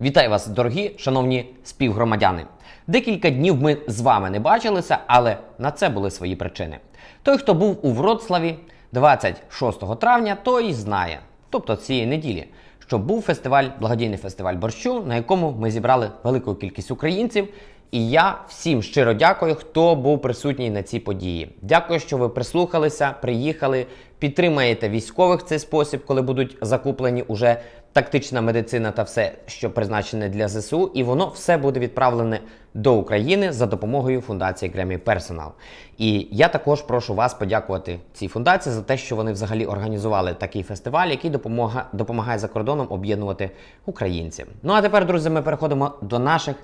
Вітаю вас, дорогі шановні співгромадяни. Декілька днів ми з вами не бачилися, але на це були свої причини. Той, хто був у Вроцлаві 26 травня, той знає, тобто цієї неділі, що був фестиваль, благодійний фестиваль борщу, на якому ми зібрали велику кількість українців. І я всім щиро дякую, хто був присутній на цій події. Дякую, що ви прислухалися, приїхали, підтримаєте військових в цей спосіб, коли будуть закуплені уже тактична медицина та все, що призначене для ЗСУ, і воно все буде відправлене до України за допомогою фундації Гремі Персонал. І я також прошу вас подякувати цій фундації за те, що вони взагалі організували такий фестиваль, який допомога, допомагає за кордоном об'єднувати українців. Ну а тепер, друзі, ми переходимо до наших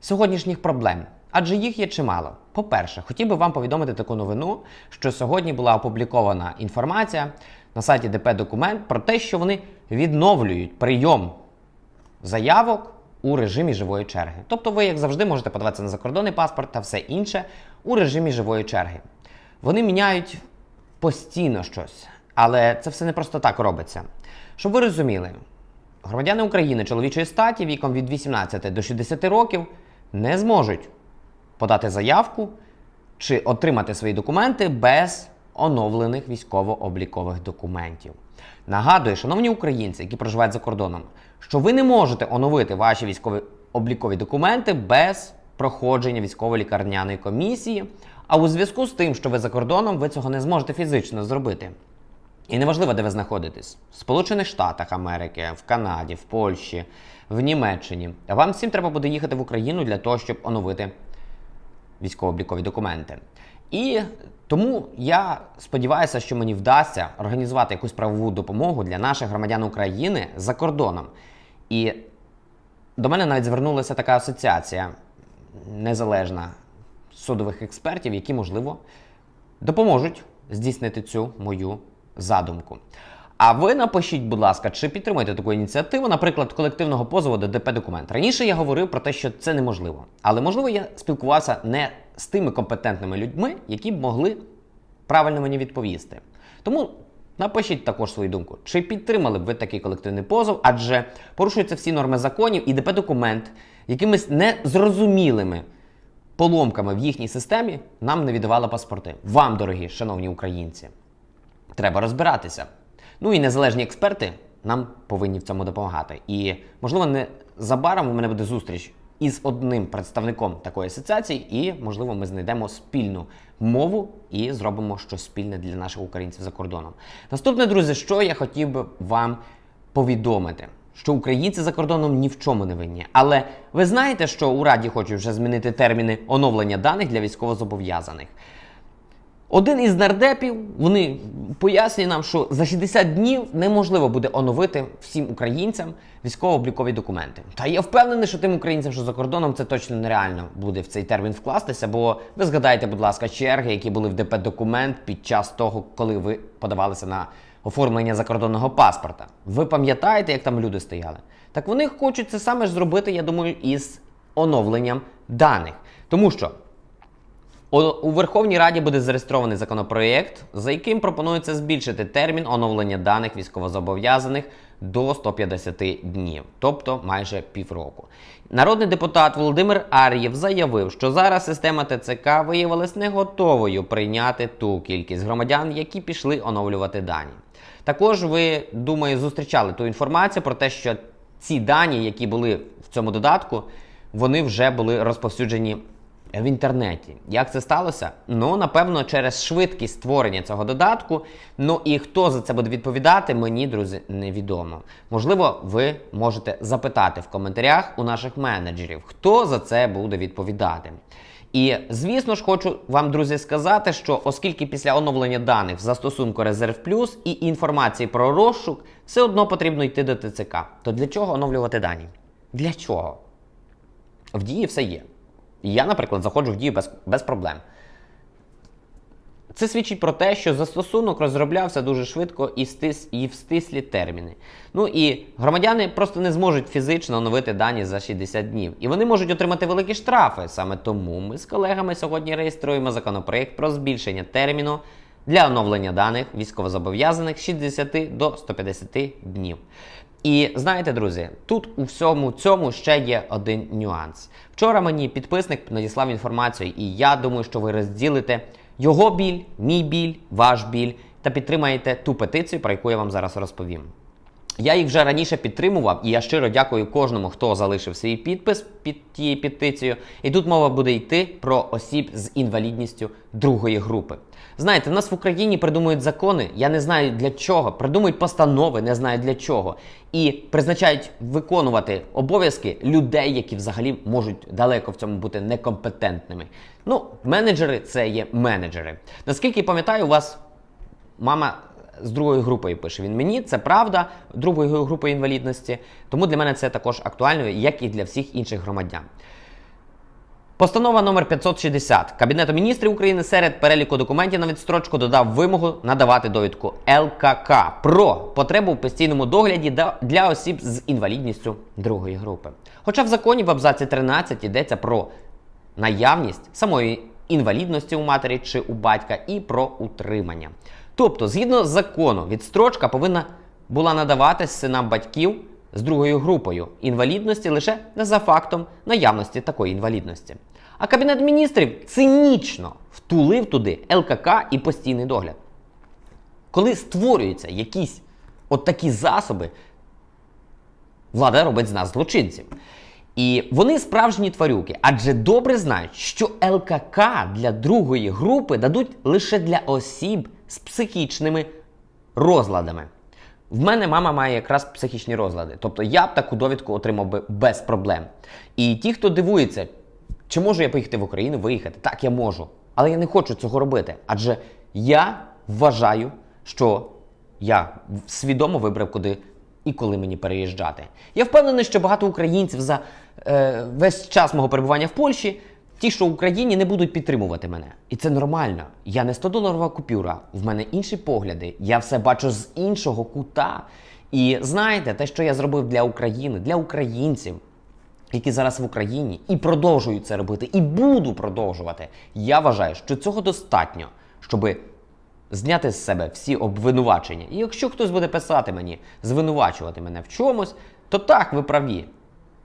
сьогоднішніх проблем. Адже їх є чимало. По-перше, хотів би вам повідомити таку новину, що сьогодні була опублікована інформація на сайті ДП Документ про те, що вони відновлюють прийом заявок у режимі живої черги. Тобто ви, як завжди, можете подаватися на закордонний паспорт та все інше у режимі живої черги. Вони міняють постійно щось, але це все не просто так робиться. Щоб ви розуміли, громадяни України чоловічої статі віком від 18 до 60 років не зможуть подати заявку чи отримати свої документи без оновлених військово-облікових документів. Нагадую, шановні українці, які проживають за кордоном, що ви не можете оновити ваші військові облікові документи без проходження військово-лікарняної комісії. А у зв'язку з тим, що ви за кордоном, ви цього не зможете фізично зробити. І неважливо, де ви знаходитесь: в Сполучених Штатах Америки, в Канаді, в Польщі, в Німеччині. Вам всім треба буде їхати в Україну для того, щоб оновити військово-облікові документи. І тому я сподіваюся, що мені вдасться організувати якусь правову допомогу для наших громадян України за кордоном. І до мене навіть звернулася така асоціація незалежна судових експертів, які, можливо, допоможуть здійснити цю мою задумку. А ви напишіть, будь ласка, чи підтримуєте таку ініціативу, наприклад, колективного позову до ДП документ. Раніше я говорив про те, що це неможливо. Але можливо я спілкувався не з тими компетентними людьми, які б могли правильно мені відповісти. Тому напишіть також свою думку, чи підтримали б ви такий колективний позов, адже порушуються всі норми законів і ДП документ якимись незрозумілими поломками в їхній системі нам не віддавали паспорти. Вам, дорогі, шановні українці, треба розбиратися. Ну і незалежні експерти нам повинні в цьому допомагати. І, можливо, незабаром у мене буде зустріч із одним представником такої асоціації, і, можливо, ми знайдемо спільну мову і зробимо щось спільне для наших українців за кордоном. Наступне, друзі, що я хотів би вам повідомити. Що українці за кордоном ні в чому не винні. Але ви знаєте, що у Раді хочуть вже змінити терміни оновлення даних для військовозобов'язаних. Один із нардепів вони пояснює нам, що за 60 днів неможливо буде оновити всім українцям військово-облікові документи. Та я впевнений, що тим українцям, що за кордоном, це точно нереально буде в цей термін вкластися. Бо ви згадайте, будь ласка, черги, які були в ДП документ під час того, коли ви подавалися на оформлення закордонного паспорта. Ви пам'ятаєте, як там люди стояли? Так вони хочуть це саме ж зробити, я думаю, із оновленням даних, тому що. У Верховній Раді буде зареєстрований законопроєкт, за яким пропонується збільшити термін оновлення даних військовозобов'язаних до 150 днів, тобто майже півроку. Народний депутат Володимир Ар'єв заявив, що зараз система ТЦК виявилась не готовою прийняти ту кількість громадян, які пішли оновлювати дані. Також ви, думаю, зустрічали ту інформацію про те, що ці дані, які були в цьому додатку, вони вже були розповсюджені в інтернеті. Як це сталося? Ну, напевно, через швидкість створення цього додатку. Ну і хто за це буде відповідати, мені, друзі, невідомо. Можливо, ви можете запитати в коментарях у наших менеджерів, хто за це буде відповідати. І звісно ж, хочу вам, друзі, сказати, що оскільки після оновлення даних в застосунку Резерв Плюс і інформації про розшук все одно потрібно йти до ТЦК, то для чого оновлювати дані? Для чого? В дії все є. Я, наприклад, заходжу в дію без, без проблем. Це свідчить про те, що застосунок розроблявся дуже швидко і, стис, і в стислі терміни. Ну і громадяни просто не зможуть фізично оновити дані за 60 днів. І вони можуть отримати великі штрафи. Саме тому ми з колегами сьогодні реєструємо законопроєкт про збільшення терміну для оновлення даних військовозобов'язаних з 60 до 150 днів. І знаєте, друзі, тут у всьому цьому ще є один нюанс. Вчора мені підписник надіслав інформацію, і я думаю, що ви розділите його біль, мій біль, ваш біль та підтримаєте ту петицію, про яку я вам зараз розповім. Я їх вже раніше підтримував, і я щиро дякую кожному, хто залишив свій підпис під тією петицією. І тут мова буде йти про осіб з інвалідністю другої групи. Знаєте, в нас в Україні придумують закони, я не знаю для чого, придумують постанови, не знаю для чого, і призначають виконувати обов'язки людей, які взагалі можуть далеко в цьому бути некомпетентними. Ну, менеджери це є менеджери. Наскільки пам'ятаю, у вас мама з другою групою пише. Він мені це правда, другої групи інвалідності. Тому для мене це також актуально, як і для всіх інших громадян. Постанова номер 560 Кабінету міністрів України серед переліку документів на відстрочку додав вимогу надавати довідку ЛКК про потребу в постійному догляді для осіб з інвалідністю другої групи. Хоча в законі в абзаці 13 йдеться про наявність самої інвалідності у матері чи у батька і про утримання. Тобто, згідно з закону, відстрочка повинна була надаватись синам батьків з другою групою інвалідності лише за фактом наявності такої інвалідності. А Кабінет міністрів цинічно втулив туди ЛКК і постійний догляд. Коли створюються якісь от такі засоби, влада робить з нас злочинців. І вони справжні тварюки, адже добре знають, що ЛКК для другої групи дадуть лише для осіб з психічними розладами. В мене мама має якраз психічні розлади. Тобто я б таку довідку отримав би без проблем. І ті, хто дивується, чи можу я поїхати в Україну, виїхати? Так, я можу. Але я не хочу цього робити. Адже я вважаю, що я свідомо вибрав, куди і коли мені переїжджати. Я впевнений, що багато українців за е, весь час мого перебування в Польщі, ті, що в Україні, не будуть підтримувати мене. І це нормально. Я не 100-доларова купюра, в мене інші погляди. Я все бачу з іншого кута. І знаєте, те, що я зробив для України, для українців, які зараз в Україні, і продовжую це робити, і буду продовжувати. Я вважаю, що цього достатньо, щоби зняти з себе всі обвинувачення. І якщо хтось буде писати мені, звинувачувати мене в чомусь, то так, ви праві.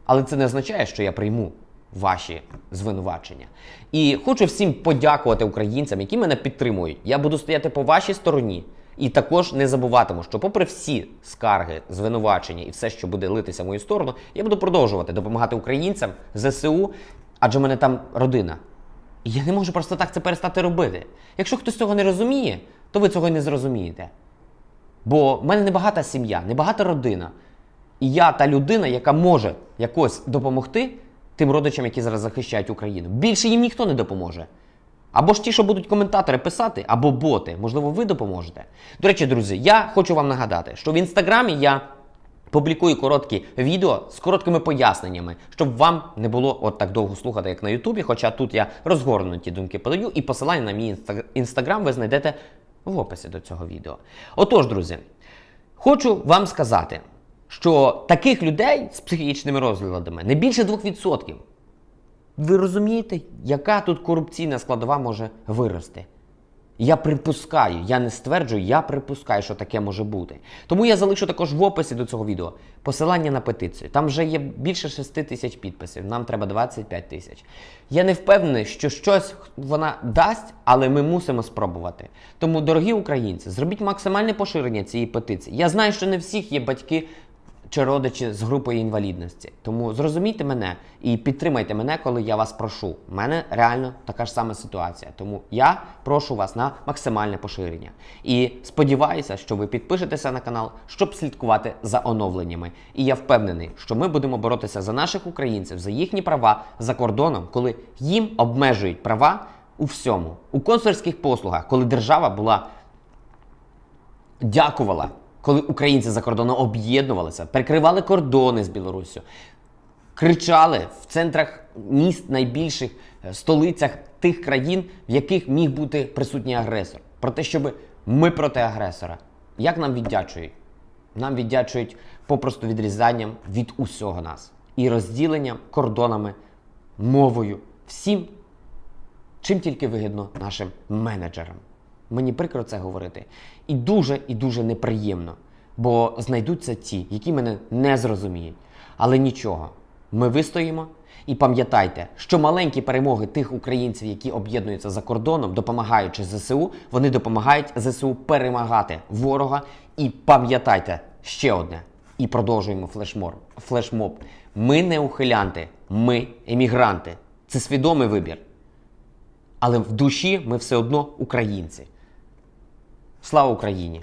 Але це не означає, що я прийму ваші звинувачення. І хочу всім подякувати українцям, які мене підтримують. Я буду стояти по вашій стороні. І також не забуватиму, що, попри всі скарги, звинувачення і все, що буде литися в мою сторону, я буду продовжувати допомагати українцям, ЗСУ, адже в мене там родина. І я не можу просто так це перестати робити. Якщо хтось цього не розуміє, то ви цього й не зрозумієте. Бо в мене небагата сім'я, небагата родина. І я та людина, яка може якось допомогти тим родичам, які зараз захищають Україну. Більше їм ніхто не допоможе. Або ж ті, що будуть коментатори писати, або боти. Можливо, ви допоможете. До речі, друзі, я хочу вам нагадати, що в інстаграмі я публікую короткі відео з короткими поясненнями, щоб вам не було от так довго слухати, як на Ютубі. Хоча тут я розгорнуті думки подаю, і посилання на мій інстаграм ви знайдете в описі до цього відео. Отож, друзі, хочу вам сказати, що таких людей з психічними розладами не більше 2%. Ви розумієте, яка тут корупційна складова може вирости? Я припускаю, я не стверджую, я припускаю, що таке може бути. Тому я залишу також в описі до цього відео посилання на петицію. Там вже є більше 6 тисяч підписів, нам треба 25 тисяч. Я не впевнений, що щось вона дасть, але ми мусимо спробувати. Тому, дорогі українці, зробіть максимальне поширення цієї петиції. Я знаю, що не всіх є батьки чи родичі з групою інвалідності. Тому зрозумійте мене і підтримайте мене, коли я вас прошу. У мене реально така ж сама ситуація. Тому я прошу вас на максимальне поширення. І сподіваюся, що ви підпишетеся на канал, щоб слідкувати за оновленнями. І я впевнений, що ми будемо боротися за наших українців, за їхні права за кордоном, коли їм обмежують права у всьому, у консульських послугах, коли держава була дякувала, коли українці за кордоном об'єднувалися, перекривали кордони з Білоруссю, кричали в центрах міст найбільших е, столицях тих країн, в яких міг бути присутній агресор. Про те, щоб ми проти агресора. Як нам віддячують? Нам віддячують попросту відрізанням від усього нас і розділенням кордонами, мовою, всім, чим тільки вигідно нашим менеджерам. Мені прикро це говорити. І дуже і дуже неприємно. бо знайдуться ті, які мене не зрозуміють. Але нічого, ми вистоїмо. І пам'ятайте, що маленькі перемоги тих українців, які об'єднуються за кордоном, допомагаючи ЗСУ, вони допомагають ЗСУ перемагати ворога. І пам'ятайте ще одне. І продовжуємо флешмоб. флешмоб. Ми не ухилянти, ми емігранти. Це свідомий вибір. Але в душі ми все одно українці. Слава Україні!